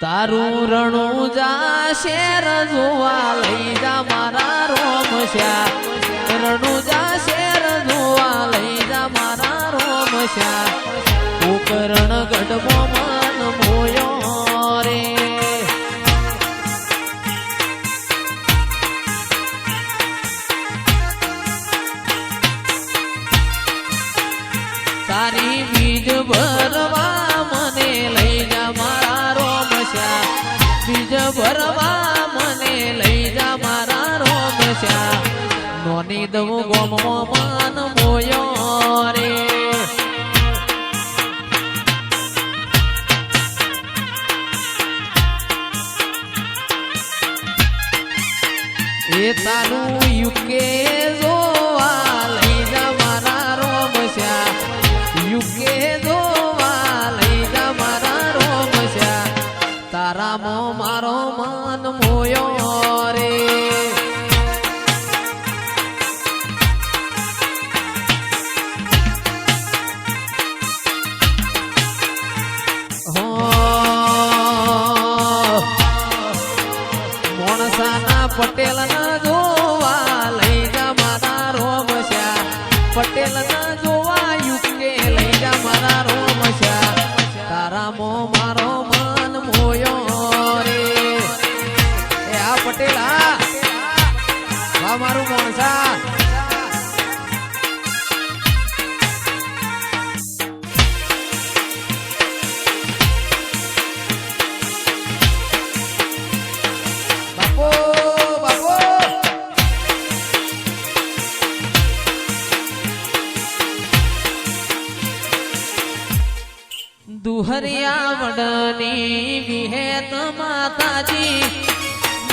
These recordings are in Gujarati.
તારું રણું જા શેર જોવા લઈ જા મારા રોમ શ્યા. રણું જા શેર જોવા લઈ જા મારા રોમ શ્યા. ઉપરણ ગઢમો મન મોયો તારી બીજ ભરવા બીજ ભરવા મને લઈ જા મારા રોમશ્યા નોની દઉં ગોમો માન મોયો રે. એ તારું યુકે જોવા લઈ જા મારા રોમશ્યા યુકે મારો મન મોયો રે. મોણસાના પટેલ ના જોવા દુહરિયા વડની વિહેત માતાજી.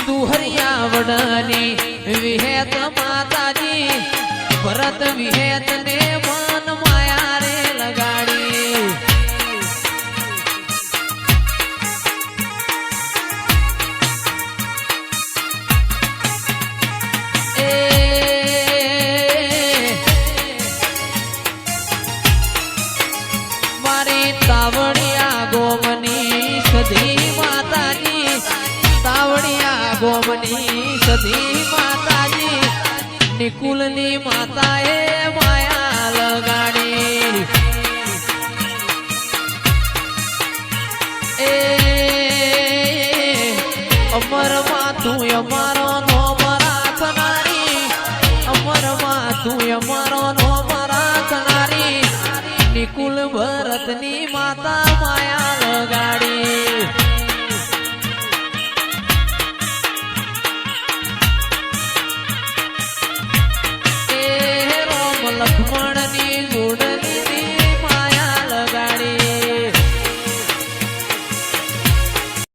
દુહરિયા વડની વિહેત માતાજી. ભરત વિહેત ને મારી તાવડિયા ગોમની સધી માતાજી તાવણિયા ગોમની સધી માતાજી, નિકુલની માતાએ માયા લગાડી. એ અમરમાં તું અમારો નોમ રાખનારી, અમરમાં તું અમારો વિકુલ ભરતની માતા